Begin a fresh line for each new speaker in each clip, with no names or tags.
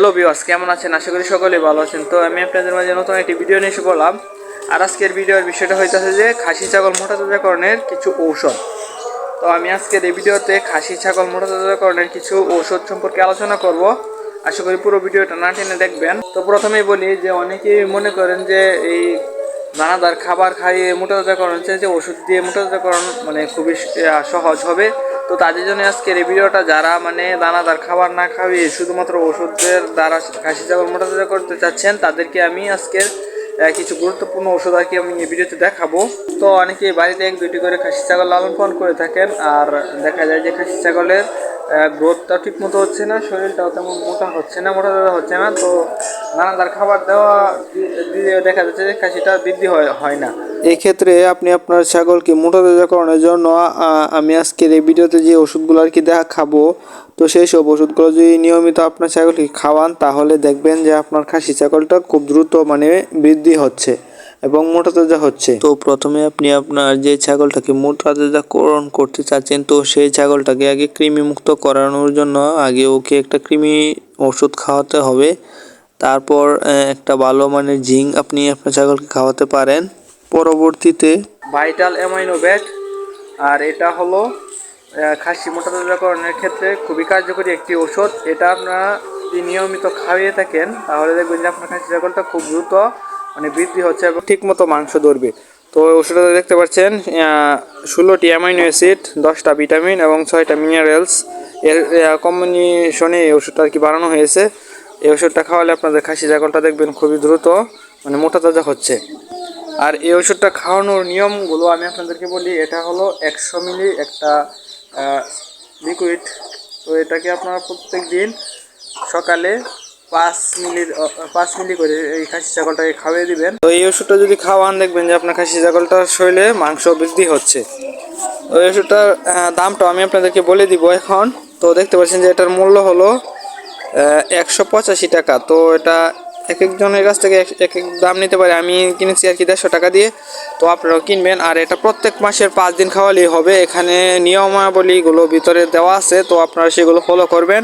Hello viewers, কেমন আছেন? আশা করি সকলে ভালো আছেন। তো আমি আপনাদের মাঝে নতুন একটি ভিডিও নিয়ে এসে বললাম আর আজকের ভিডিওর বিষয়টা হইতেছে যে, খাসি, ছাগল, মোটা তাজাকরণের কিছু ঔষধ। তো আমি আজকের এই ভিডিওতে খাসি, ছাগল, মোটা তাজাকরণের কিছু ঔষধ সম্পর্কে আলোচনা করব। আশা করি পুরো ভিডিওটা না টেনে দেখবেন। তো প্রথমেই বলি যে, অনেকেই মনে করেন যে, এই দানাদার খাবার খাইয়ে মোটা তাজাকরণ হচ্ছে যে ওষুধ দিয়ে মোটা তাজাকরণ মানে খুবই সহজ হবে। তো তাদের জন্য আজকের এই ভিডিওটা, যারা মানে দানাদার খাবার না খাইয়ে শুধুমাত্র ওষুধের দ্বারা খাসি ছাগল মোটা তাজা করতে চাচ্ছেন, তাদেরকে আমি আজকের কিছু গুরুত্বপূর্ণ ওষুধ আর কি আমি এই ভিডিওতে দেখাবো। তো অনেকে বাড়িতে এক দুইটি করে খাসি ছাগল লালন পালন করে থাকেন, আর দেখা যায় যে খাসি ছাগলের গ্রোথটা ঠিক মতো হচ্ছে না, শরীরটাও তেমন মোটা হচ্ছে না, মোটা তাজা হচ্ছে না, তো নানাদার খাবার দেওয়া দি- দিয়ে দেখা যাচ্ছে যে খাসিটা বৃদ্ধি হয় না।
এই ক্ষেত্রে আপনি আপনার ছাগলকে মোটা তাজাকরণের জন্য আমি আজকের এই ভিডিওতে যে ওষুধগুলো আর কি দেখা খাব তো সেই সব ওষুধগুলো যদি নিয়মিত আপনার ছাগলকে খাওয়ান, তাহলে দেখবেন যে আপনার খাসি ছাগলটা খুব দ্রুত মানে বৃদ্ধি হচ্ছে। এবং মোটা তাজা হচ্ছে। তো প্রথমে আপনি আপনার যে ছাগলটাকে মোটা তাজাকরণ করতে চাচ্ছেন, তো সেই ছাগলটাকে আগে কৃমি মুক্ত করানোর জন্য আগে ওকে একটা কৃমি ওষুধ খাওয়াতে হবে। তারপর একটা ভালো মানের জিঙ্ক আপনি আপনার ছাগলকে খাওয়াতে পারেন। পরবর্তীতে
ভাইটাল অ্যামাইনো ব্যাট, আর এটা হলো খাসি মোটা তাজাকরণের ক্ষেত্রে খুবই কার্যকরী একটি ওষুধ। এটা আপনারা যদি নিয়মিত খাইয়ে থাকেন, তাহলে দেখবেন যে আপনার খাসি ছাগলটা খুব দ্রুত মানে বৃদ্ধি হচ্ছে এবং ঠিকমতো মাংস ধরবে। তো ওষুধটা দেখতে পাচ্ছেন ষোলোটি অ্যামাইনো অ্যাসিড, দশটা ভিটামিন এবং ছয়টা মিনারেলস। এর কম্বিনেশনে এই ওষুধটা আর কি বানানো হয়েছে। এই ওষুধটা খাওয়ালে আপনাদের খাসি ছাগলটা দেখবেন খুবই দ্রুত মানে মোটা তাজা হচ্ছে। আর এই ওষুধটা খাওয়ানোর নিয়মগুলো আমি আপনাদেরকে বলি, এটা হলো একশো মিলি একটা লিকুইড তো এটাকে আপনারা প্রত্যেক দিন সকালে পাঁচ মিলি পাঁচ মিলি করে এই খাসি ছাগলটাকে খাওয়িয়ে দিবেন। তো এই ওষুধটা যদি খাওয়ান, দেখবেন যে আপনার খাসি ছাগলটার শরীরে মাংস বৃদ্ধি হচ্ছে। ওই ওষুধটার দামটা আমি আপনাদেরকে বলে দিব এখন। তো দেখতে পাচ্ছেন যে এটার মূল্য হলো একশো পঁচাশি টাকা। তো এটা এক একজনের কাছ থেকে এক এক দাম নিতে পারে। আমি কিনেছি আর কি দেড়শো টাকা দিয়ে। তো আপনারাও কিনবেন। আর এটা প্রত্যেক মাসের পাঁচ দিন খাওয়ালেই হবে। এখানে নিয়মাবলীগুলো ভিতরে দেওয়া আছে। তো আপনারা সেগুলো ফলো করবেন।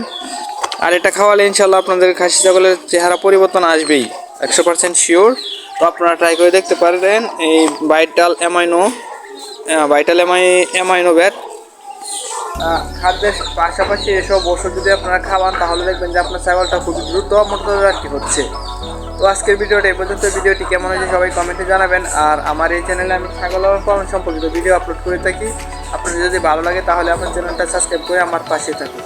আর এটা খাওয়ালে ইনশাল্লাহ আপনাদের খাসি ছাগলের চেহারা পরিবর্তন আসবেই, একশো পার্সেন্ট শিওর তো আপনারা ট্রাই করে দেখতে পারেন এই ভাইটাল অ্যামাইনো ভাইটাল এমাই অ্যামাইনো ব্যাট খাদ্যের পাশাপাশি এসব ওষুধ যদি আপনারা খাওয়ান, তাহলে দেখবেন যে আপনার ছাগলটা খুব দ্রুত মোটা আর কি হচ্ছে। তো আজকের ভিডিওটা এই পর্যন্ত। ভিডিওটি কেমন হয়েছে সবাই কমেন্টে জানাবেন। আর আমার এই চ্যানেলে আমি ছাগল পালন সম্পর্কিত ভিডিও আপলোড করে থাকি। আপনার যদি ভালো লাগে, তাহলে আমার চ্যানেলটা সাবস্ক্রাইব করে আমার পাশে থাকুন।